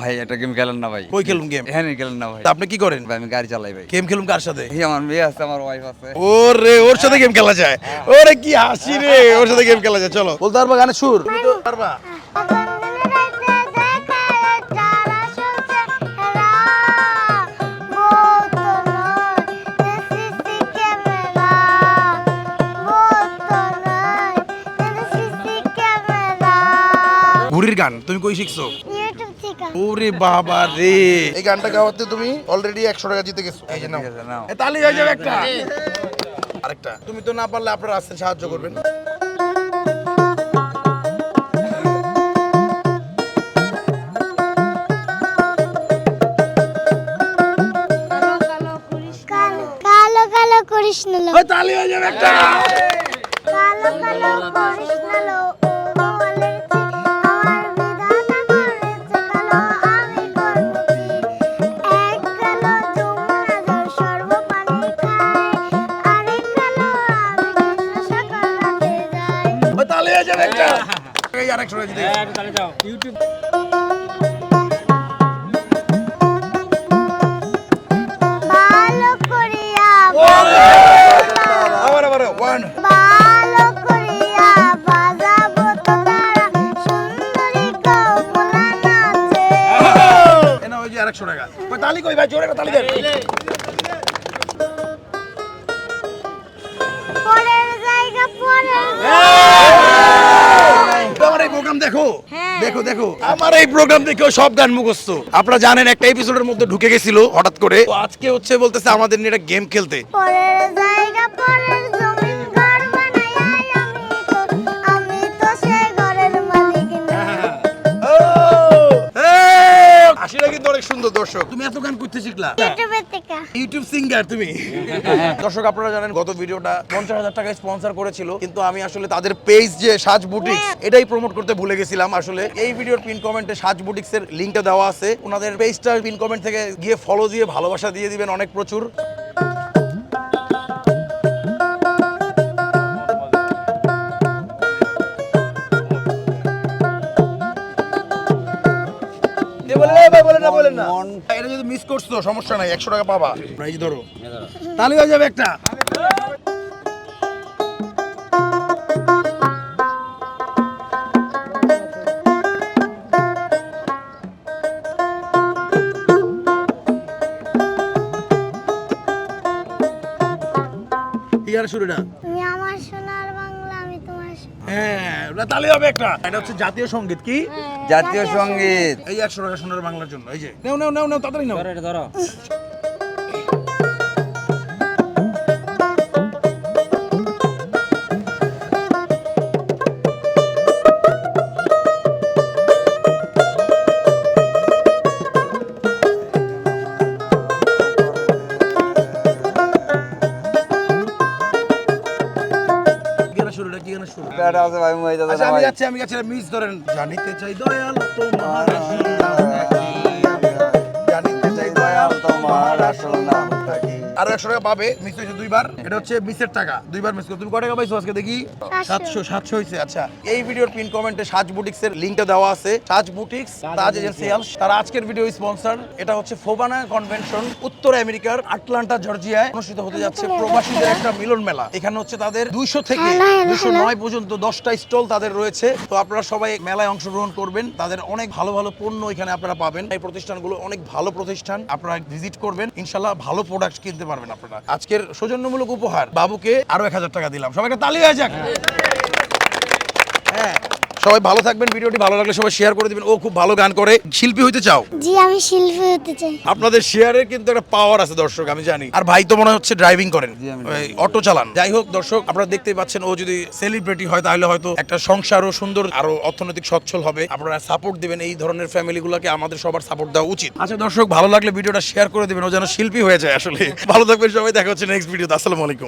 ভাই একটা গেম খেলেন না ভাই। কই খেলুন গেম এখানে খেলেন না ভাই। তা আপনি কি করেন? ভাই আমি গাড়ি চালাই ভাই। গেম খেলুন কার সাথে? এই আমার মেয়ে আছে আমার ওয়াইফ আছে। ওরে ওর সাথে গেম খেলা যায়। ওরে কি হাসি রে। ওর সাথে গেম খেলা যায়। চলো। বলতে পারবা গানের সুর? তুমি তো পারবা। ঘুড়ির গান তুমি কই শিখছো? ওরে বাবা রে। এই গানটা গাওয়াতে তুমি অলরেডি একশো টাকা জিতে গেছো। এই যে নাও। এ, তালি হয়ে যাবে একটা। আরেকটা। তুমি তো না পারলে আপনারা আসছেন সাহায্য করবেন। কালো কালো করিস না লো। ওই তালি হয়ে যাবে একটা। কালো কালো করিস না লো। তারা। সুন্দরী কমলা নাচে। এ না ওই যে আরেকশো টাকা। তালি কই ভাই জোরে তালি দেন। দেখো দেখো। আমার এই প্রোগ্রাম দেখেও সব গান মুখস্থ। আপনারা জানেন, একটা এপিসোডের মধ্যে ঢুকে গেছিল হঠাৎ করে। আজকে হচ্ছে বলতেছে আমাদের নিয়ে একটা গেম খেলতে। পরের জায়গা, পরের সুন্দর দর্শক। তুমি এত গান করতে শিখলা? ইউটিউব সিঙ্গার তুমি। দর্শক আপনারা জানেন গত ভিডিওটা পঞ্চাশ হাজার টাকায় স্পন্সর করেছিল কিন্তু আমি আসলে তাদের পেজ যে সাজ বুটিক্স এটাই প্রমোট করতে ভুলে গেছিলাম। আসলে এই ভিডিওর পিন কমেন্টে সাজ বুটিক্স এর লিঙ্কটা দেওয়া আছে। ওনাদের পেজটা পিন কমেন্ট থেকে গিয়ে ফলো দিয়ে ভালোবাসা দিয়ে দিবেন অনেক প্রচুর। এ ভাই, বলেন না, বলেন না। এটা যদি মিস করছ সমস্যা নাই একশো টাকা পাবা। এই ধরো। তাহলে হয়ে যাবে একটা। ইয়ার শুরুটা তুমি আমার সোনার বাংলা আমি তোমার সোনার হ্যাঁ ওটা তাহলে হবে একটা। এটা হচ্ছে জাতীয় সংগীত কি? জাতীয় সংগীত। এই একশো টাকা সোনার বাংলার জন্য এই যে। নাও নাও নাও নাও তাড়াতাড়ি নাও। কি এটা আছে ভাই মুই যাচ্ছে আমি যাচ্ছি আমি যাচ্ছি। মিস ধরেন জানিতে চাই দয়াল তোমার আরও একশো টাকা পাবে মিস হয়েছে দুইবার। এটা হচ্ছে মিসের টাকা। দুইবার মিস করে। তুমি কয় টাকা পাইছো আজকে দেখি? সাতশো। সাতশো হয়েছে। আচ্ছা এই ভিডিওর পিন কমেন্টে সাজ বুটিক্স এর লিঙ্কটা দেওয়া আছে। সাজ বুটিক্স তাজ এজেন্সিয়ালস তার আজকের ভিডিও স্পন্সর এটা হচ্ছে ফোবানা কনভেনশন উত্তর আমেরিকার আটলান্টা জর্জিয়ায় অনুষ্ঠিত হতে যাচ্ছে প্রবাসীদের একটা মিলন মেলা। এখানে হচ্ছে তাদের দুইশো থেকে দুশো নয় পর্যন্ত দশটা স্টল তাদের রয়েছে। তো আপনারা সবাই মেলায় অংশগ্রহণ করবেন। তাদের অনেক ভালো ভালো পণ্য এখানে আপনারা পাবেন। এই প্রতিষ্ঠানগুলো অনেক ভালো প্রতিষ্ঠান। আপনারা ভিজিট করবেন। ইনশাল্লাহ ভালো প্রোডাক্ট কিনতে পারবেন আপনারা। আজকের সৌজন্যমূলক উপহার বাবুকে আরও এক হাজার টাকা দিলাম। সবাইকে তালি হয়ে যাক। সবাই ভালো থাকবেন ভিডিওটি ভালো লাগলে সবাই শেয়ার করে দিবেন। ও খুব ভালো গান করে। শিল্পী হইতে চাও? জি আমি শিল্পী হতে চাই। আপনাদের শেয়ারের কিন্তু একটা পাওয়ার আছে দর্শক আমি জানি। আর ভাই তো মনে হচ্ছে ড্রাইভিং করেন। ওই অটো চালান। যাই হোক দর্শক আপনারা দেখতেই পাচ্ছেন ও যদি সেলিব্রিটি হয় তাহলে হয়তো একটা সংসারও সুন্দর আরও অর্থনৈতিক সচ্ছল হবে। আপনারা সাপোর্ট দিবেন এই ধরনের ফ্যামিলি গুলোকে আমাদের সবার সাপোর্ট দেওয়া উচিত। আচ্ছা দর্শক ভালো লাগলে ভিডিওটা শেয়ার করে দিবেন ও যেন শিল্পী হয়ে যায় আসলে। ভালো থাকবেন সবাই দেখা হচ্ছে নেক্সট ভিডিওতে আসসালামু আলাইকুম।